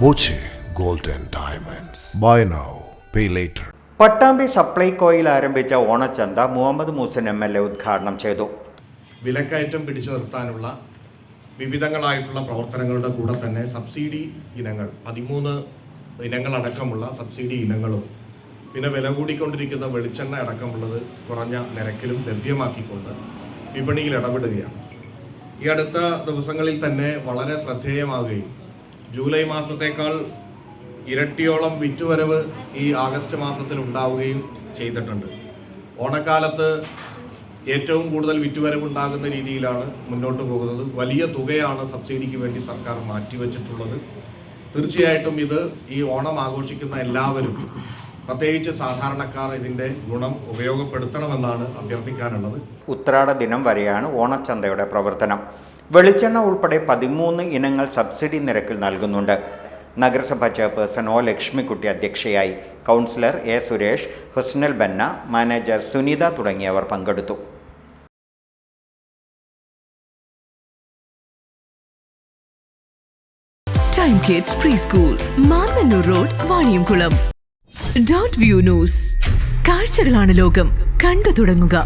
Boche gold and Diamonds. Buy now, pay later. Pattambi സപ്ലൈകോയിൽ ആരംഭിച്ച ഓണച്ചന്ത Muhammad Moosan M L A ഉദ്ഘാടനം ചെയ്തു വിലക്കയറ്റം പിടിച്ചു നിർത്താനുള്ള വിവിധങ്ങളായിട്ടുള്ള പ്രവർത്തനങ്ങളുടെ കൂടെ തന്നെ സബ്സിഡി ഇനങ്ങൾ പതിമൂന്ന് ഇനങ്ങളടക്കമുള്ള സബ്സിഡി ഇനങ്ങളും പിന്നെ വില കൂടിക്കൊണ്ടിരിക്കുന്ന വെളിച്ചെണ്ണ അടക്കമുള്ളത് കുറഞ്ഞ നിരക്കിലും ലഭ്യമാക്കിക്കൊണ്ട് വിപണിയിൽ ഇടപെടുകയാണ് ഈ അടുത്ത ദിവസങ്ങളിൽ തന്നെ വളരെ ശ്രദ്ധേയമാകുകയും ജൂലൈ മാസത്തേക്കാൾ ഇരട്ടിയോളം വിറ്റുവരവ് ഈ ആഗസ്റ്റ് മാസത്തിൽ ഉണ്ടാവുകയും ചെയ്തിട്ടുണ്ട്. ഓണക്കാലത്ത് ഏറ്റവും കൂടുതൽ വിറ്റുവരവ് ഉണ്ടാകുന്ന രീതിയിലാണ് മുന്നോട്ട് പോകുന്നത്. വലിയ തുകയാണ് സബ്സിഡിക്ക് വേണ്ടി സർക്കാർ മാറ്റിവെച്ചിട്ടുള്ളത്. തീർച്ചയായിട്ടും ഇത് ഈ ഓണം ആഘോഷിക്കുന്ന എല്ലാവരും പ്രത്യേകിച്ച് സാധാരണക്കാർ ഇതിന്റെ ഗുണം ഉപയോഗപ്പെടുത്തണമെന്നാണ് അഭ്യർത്ഥിക്കാനുള്ളത്. ഉത്രാട ദിനം വരെയാണ് ഓണച്ചന്തയുടെ പ്രവർത്തനം. വെളിച്ചെണ്ണ ഉൾപ്പെടെ പതിമൂന്ന് ഇനങ്ങൾ സബ്സിഡി നിരക്കിൽ നൽകുന്നുണ്ട്. നഗരസഭാ ചെയർപേഴ്സൺ ഒ ലക്ഷ്മിക്കുട്ടി അധ്യക്ഷയായി councillor A Suresh Husnal Banna manager Sunitha തുടങ്ങിയവർ പങ്കെടുത്തു. Time kids pre school Mannannur road Vaniyamkulam dot view news കാഴ്ചകളാണ് ലോകം. കണ്ടു തുടങ്ങുക.